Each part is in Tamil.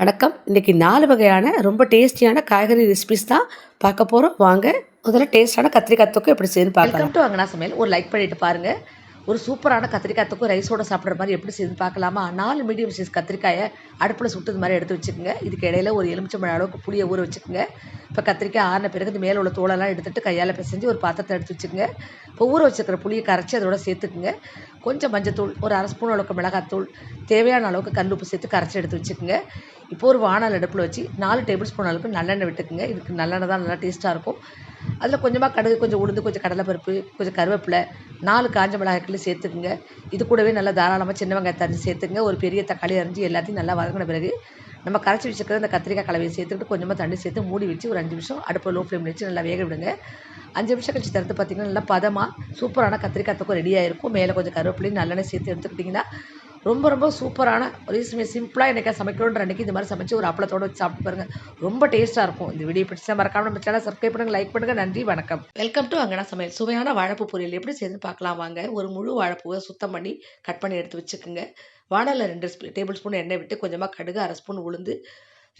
வணக்கம். இன்றைக்கி நாலு வகையான ரொம்ப டேஸ்டியான காய்கறி ரெசிபிஸ் தான் பார்க்க போகிறோம் வாங்க முதல்ல டேஸ்டான கத்திரிக்காய் தொக்கு எப்படி செய்யணும் பார்க்கலாம். வெல்கம் டு அங்கனா சமையல். ஒரு லைக் பண்ணிட்டு பாருங்கள் ஒரு சூப்பரான கத்திரிக்காய் தொக்கு ரைஸோட சாப்பிட்ற மாதிரி எப்படி செய்து பார்க்கலாமா? நாலு மீடியம் சைஸ் கத்திரிக்காயை அடுப்பில் சுட்டது மாதிரி எடுத்து வச்சுக்கோங்க. இதுக்கு இடையில ஒரு எலுமிச்சம்பழம் அளவுக்கு புளியை ஊற வச்சுக்கோங்க. இப்போ கத்திரிக்காய் ஆறின பிறகு இந்த மேலே உள்ள தோலெல்லாம் எடுத்துட்டு கையால் பிசைஞ்சு ஒரு பாத்திரத்தை எடுத்து வச்சுக்கோங்க. இப்போ ஊற வச்சுருக்கிற புளியை கரைச்சி அதோட சேர்த்துக்குங்க. கொஞ்சம் மஞ்சத்தூள் ஒரு அரை ஸ்பூன் அளவுக்கு மிளகாத்தூள் தேவையான அளவுக்கு கல் உப்பு சேர்த்து கரைச்சி எடுத்து வச்சுக்கோங்க. இப்போ ஒரு வானல் அடுப்பில் வச்சு நாலு டேபிள் ஸ்பூன் அளவுக்கு நல்லெண்ணெய் விட்டுக்குங்க. இதுக்கு நல்லெண்ணெய் தான் நல்லா டேஸ்ட்டாக இருக்கும். அதில் கொஞ்சமாக கடுகு கொஞ்சம் உளுந்து கொஞ்சம் கடலைப்பருப்பு கொஞ்சம் கருவேப்பிலை நாலு காஞ்ச மிளகாய்க்குள்ள சேர்த்துக்குங்க. இது கூடவே நல்லா தாராளமாக சின்ன வெங்காயத்தை அரிஞ்சு சேர்த்துங்க ஒரு பெரிய தக்காளி அரிஞ்சு எல்லாத்தையும் நல்லா வதங்கின பிறகு நம்ம கரைச்சி வச்சுக்கிற அந்த கத்திரிக்காய் கலவையை சேர்த்துக்கிட்டு கொஞ்சமாக தண்ணி சேர்த்து மூடி வச்சு ஒரு அஞ்சு நிமிஷம் அடுப்பு லோ ஃப்ளேமில் வச்சு நல்லா வேக விடுங்க. அஞ்சு நிமிஷம் கழிச்சு திறந்து பார்த்தீங்கன்னா நல்லா பதமாக சூப்பரான கத்திரிக்காய் தொக்கு ரெடி ஆகிருக்கும் மேலே கொஞ்சம் கருவேப்பிலையும் நல்லெண்ணெய் சேர்த்து எடுத்துக்கிட்டிங்கன்னா ரொம்ப ரொம்ப சூப்பரான ஒரு சிம்பிளாக என்னைக்கா சமைக்கிறோன்ற அன்றைக்கி இந்த மாதிரி சமைச்சு ஒரு அப்பளத்தோடு வச்சு சாப்பிட்டு பாருங்கள் ரொம்ப டேஸ்ட்டாக இருக்கும். இந்த வீடியோ பிடிச்சா மறக்காமல் நம்ம சேனல் சப்ஸ்கிரைப் பண்ணுங்கள் லைக் பண்ணுங்கள் நன்றி வணக்கம். வெல்கம் டு அங்கனா சமையல். சுவையான வாழைப்பூ பொரியல். எப்படி செய்து பார்க்கலாம் வாங்க. ஒரு முழு வாழைப்பூவை சுத்தம் பண்ணி கட் பண்ணி எடுத்து வச்சுக்கோங்க. வானலில் ரெண்டு டேபிள் ஸ்பூன் எண்ணெய் விட்டு கொஞ்சமாக கடுகு அரை ஸ்பூன் உளுந்து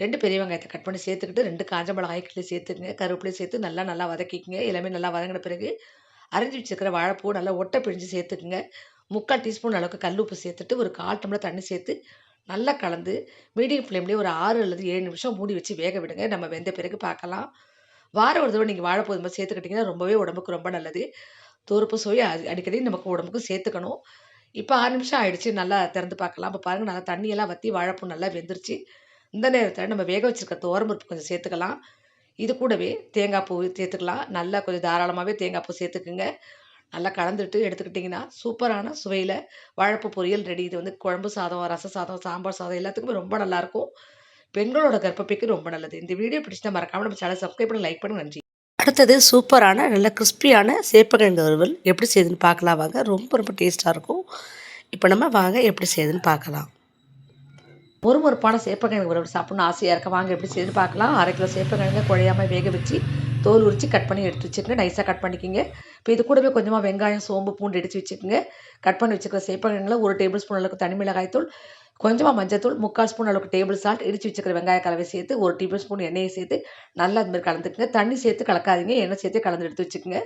ரெண்டு பெரிய வெங்காயத்தை கட் பண்ணி சேர்த்துக்கிட்டு ரெண்டு காஞ்ச மிளகாய் கிளி சேர்த்துக்குங்க. கருவேப்பிலையும் சேர்த்து நல்லா நல்லா வதக்கிக்கங்க. எல்லாமே நல்லா வதங்கின பிறகு அரைஞ்சி வச்சுருக்கிற வாழைப்பூ நல்லா ஒட்டை பிழிஞ்சு சேர்த்துக்குங்க. முக்கால் டீஸ்பூன் அளவுக்கு கல் உப்பு சேர்த்துட்டு ஒரு கால் டம்ளர் தண்ணி சேர்த்து நல்லா கலந்து மீடியம் ஃப்ளேம்லேயே ஒரு ஆறு அல்லது ஏழு நிமிஷம் மூடி வச்சு வேக விடுங்க. நம்ம வெந்த பிறகு பார்க்கலாம். வாரம் ஒரு தடவை நீங்கள் வாழைப்பூ மாதிரி சேர்த்துக்கிட்டிங்கன்னா ரொம்பவே உடம்புக்கு ரொம்ப நல்லது. தோறுப்பு சுவை அடி- அடிக்கடி நமக்கு உடம்புக்கு சேர்த்துக்கணும். இப்போ ஆறு நிமிஷம் ஆயிடுச்சு நல்லா திறந்து பார்க்கலாம். இப்போ பாருங்கள் நல்லா தண்ணியெல்லாம் வற்றி வாழைப்பூ நல்லா வெந்துருச்சு. இந்த நேரத்தில் நம்ம வேக வச்சுருக்க தோரம்பருப்பு கொஞ்சம் சேர்த்துக்கலாம். இது கூடவே தேங்காய் பூ சேர்த்துக்கலாம். நல்லா கொஞ்சம் தாராளமாகவே தேங்காய் பூ சேர்த்துக்குங்க. நல்லா கலந்துட்டு எடுத்துக்கிட்டிங்கன்னா சூப்பரான சுவையில் வழப்பு பொரியல் ரெடி. இது வந்து குழம்பு சாதம் ரச சாதம் சாம்பார் சாதம் எல்லாத்துக்குமே ரொம்ப நல்லாயிருக்கும் பெண்களோட கர்ப்பப்பைக்கு ரொம்ப நல்லது. இந்த வீடியோ பிடிச்சா மறக்காமல் நம்ம சேனல் சப்ஸ்கிரைப் பண்ணி லைக் பண்ணி நன்றி. அடுத்தது சூப்பரான நல்ல கிறிஸ்பியான சேப்பக்கிழங்கு வறுவல் எப்படி செய்யுதுன்னு பார்க்கலாம் வாங்க. ரொம்ப ரொம்ப டேஸ்ட்டாக இருக்கும். இப்போ நம்ம வாங்க எப்படி செய்யுதுன்னு பார்க்கலாம். ஒரு மொறுப்பான சேப்பக்கிழங்கு வறுவல் சாப்பிட்ணும். ஆசையாக இருக்க. வாங்க எப்படி செய்து பார்க்கலாம். அரை கிலோ சேப்பக்கிழங்கு குழையாமல் வேக வச்சு தோல் உரித்து கட் பண்ணி எடுத்து வச்சுக்கோங்க. நைஸாக கட் பண்ணிக்கிங்க. இப்போ இது கூடவே கொஞ்சமாக வெங்காயம் சோம்பு பூண்டு எடுத்து வச்சுக்கோங்க. கட் பண்ணி வச்சுக்கிற சேப்பக்கிழங்குல ஒரு டேபிள் ஸ்பூன் அளவுக்கு தனி மிளகாய் தூள் கொஞ்சமாக மஞ்சத்தூள் முக்கால் ஸ்பூன் அளவுக்கு டேபிள் சால்ட் இடித்து வச்சுக்கிற வெங்காய கலவை சேர்த்து ஒரு டேபிள் ஸ்பூன் எண்ணெயை சேர்த்து நல்லா அதுமாதிரி கலந்துக்குங்க. தண்ணி சேர்த்து கலக்காதீங்க. எண்ணெய் சேர்த்து கலந்து எடுத்து வச்சுக்கோங்க.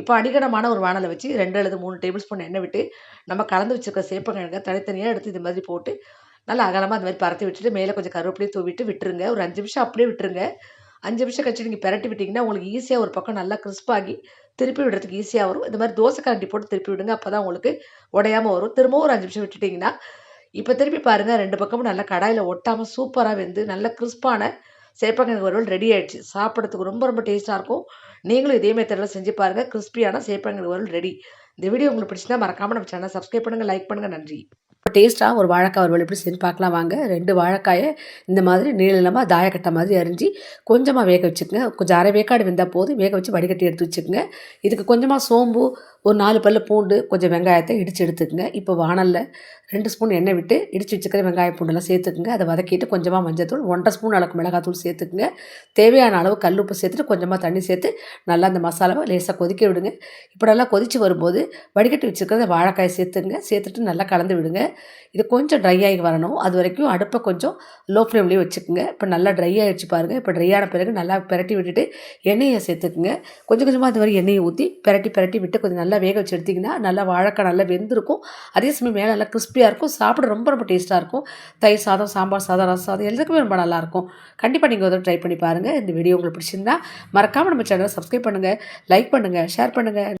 இப்போ அடிக்கடமான ஒரு வானலை வச்சு ரெண்டு அல்லது மூணு டேபிள் ஸ்பூன் எண்ணெய் விட்டு நம்ம கலந்து வச்சுருக்க சேப்பக்கிழங்க தனித்தனியாக எடுத்து இது மாதிரி போட்டு நல்லா அகலமாக அந்த மாதிரி பரத்தி விட்டுட்டு மேலே கொஞ்சம் கருவேப்பிலையும் தூவிட்டு விட்டுருங்க. ஒரு அஞ்சு நிமிஷம் அப்படியே விட்டுருங்க. அஞ்சு நிமிஷம் கழிச்சு நீங்கள் பிரட்டி விட்டிங்கன்னா உங்களுக்கு ஈஸியாக ஒரு பக்கம் நல்லா கிறிஸ்பாகி திருப்பி விடுறதுக்கு ஈஸியாக வரும். இந்த மாதிரி தோசை கரண்டி போட்டு திருப்பி விடுங்க. அப்போ தான் உங்களுக்கு உடையாமல் வரும். திரும்பவும் ஒரு அஞ்சு நிமிஷம் விட்டுட்டிங்கன்னா இப்போ திருப்பி பாருங்கள் ரெண்டு பக்கமும் நல்லா கடாயில் ஒட்டாமல் சூப்பராக வெந்து நல்ல கிறிஸ்பான சேப்பங்கிழங்கு வறுவல் ரெடி ஆயிடுச்சு. சாப்பிட்றதுக்கு ரொம்ப ரொம்ப டேஸ்ட்டாக இருக்கும். நீங்களும் இதே மெத்தடில் செஞ்சு பாருங்கள் கிறிஸ்பியான சேப்பங்கிழங்கு வறுவல் ரெடி இந்த வீடியோ உங்களுக்கு பிடிச்சிருந்தா மறக்காமல் நம்ம சேனல் சப்ஸ்கிரைப் பண்ணுங்கள் லைக் பண்ணுங்கள் நன்றி. டேஸ்ட்டாக ஒரு வாழைக்காய் வறுவல் எப்படி செஞ்சு பார்க்கலாம் வாங்க. ரெண்டு வாழைக்காயை இந்த மாதிரி நீளமாக தாயக்கட்டை மாதிரி அரிஞ்சு கொஞ்சமாக வேக வச்சுக்கோங்க. கொஞ்சம் அரை வேக்காடு வெந்தால் போதும். வேக வச்சு வடிகட்டி எடுத்து வச்சுக்கோங்க. இதுக்கு கொஞ்சமாக சோம்பு ஒரு நாலு பல்லு பூண்டு கொஞ்சம் வெங்காயத்தை இடித்து எடுத்துக்கோங்க. இப்போ வானலில் ரெண்டு ஸ்பூன் எண்ணெய் விட்டு இடித்து வச்சுக்கிற வெங்காய பூண்டெல்லாம் சேர்த்துக்குங்க. அதை வதக்கிட்டு கொஞ்சமாக மஞ்சத்தூள் ஒன்றரை ஸ்பூன் அளவுக்கு மிளகாத்தூள் சேர்த்துக்குங்க. தேவையான அளவு கல் உப்பு சேர்த்துட்டு கொஞ்சமாக தண்ணி சேர்த்து நல்லா அந்த மசாலாவை லேசாக கொதிக்க விடுங்க. இப்போ நல்லா கொதித்து வரும்போது வடிகட்டி வச்சுருக்கிறத வாழைக்காயை சேர்த்துங்க சேர்த்துட்டு நல்லா கலந்து விடுங்க. இது கொஞ்சம் ட்ரை ஆகி வரணும். அது வரைக்கும் அடுப்பை கொஞ்சம் லோ ஃப்ளேம்லேயே வச்சுக்கோங்க. இப்போ நல்லா ட்ரை ஆகிடுச்சு பாருங்கள் இப்போ ட்ரை ஆன பிறகு நல்லா பிரட்டி விட்டுட்டு எண்ணெயை சேர்த்துக்குங்க. கொஞ்சம் கொஞ்சமாக அது மாதிரி எண்ணெயை ஊற்றி பிரட்டி பிரட்டி விட்டு கொஞ்சம் நல்லா நல்லா வேக வச்சு எடுத்திங்கன்னா நல்லா வாழைக்காய் நல்லா வெந்திருக்கும். அதே சமயம் மேலே நல்லா கிறிஸ்பியாக இருக்கும். சாப்பிட ரொம்ப ரொம்ப டேஸ்ட்டாக இருக்கும். தயிர் சாதம் சாம்பார் சாதம் ரசம் சாதம் எல்லாத்துக்குமே ரொம்ப நல்லாயிருக்கும் கண்டிப்பாக நீங்கள் ஒரு ட்ரை பண்ணி பாருங்கள் இந்த வீடியோ உங்களுக்கு பிடிச்சிருந்தா மறக்காமல் நம்ம சேனலை சப்ஸ்கிரைப் பண்ணுங்கள் லைக் பண்ணுங்கள் ஷேர் பண்ணுங்கள்